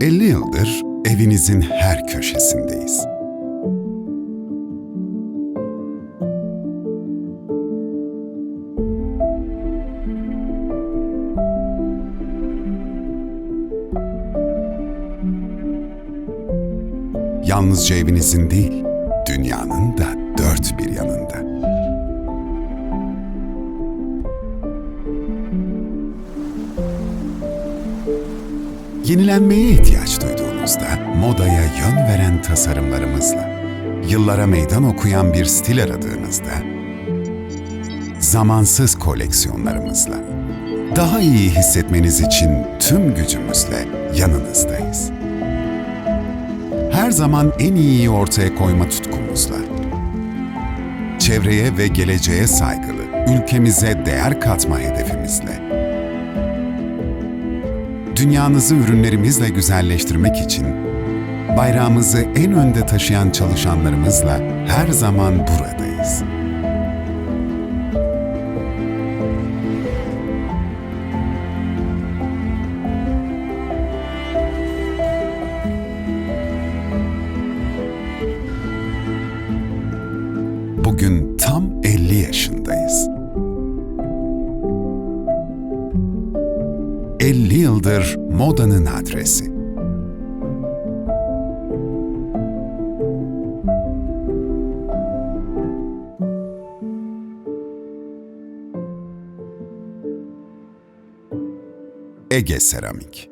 50 yıldır evinizin her köşesindeyiz. Yalnızca evinizin değil, dünyanın da dört bir yanında. Yenilenmeye ihtiyaç duyduğunuzda modaya yön veren tasarımlarımızla, yıllara meydan okuyan bir stil aradığınızda, zamansız koleksiyonlarımızla, daha iyi hissetmeniz için tüm gücümüzle yanınızdayız. Her zaman en iyiyi ortaya koyma tutkumuzla, çevreye ve geleceğe saygılı, ülkemize değer katma hedefimizle, dünyanızı ürünlerimizle güzelleştirmek için bayrağımızı en önde taşıyan çalışanlarımızla her zaman buradayız. Bugün tam 50 yaşındayız. 50 yıldır modanın adresi. Ege Seramik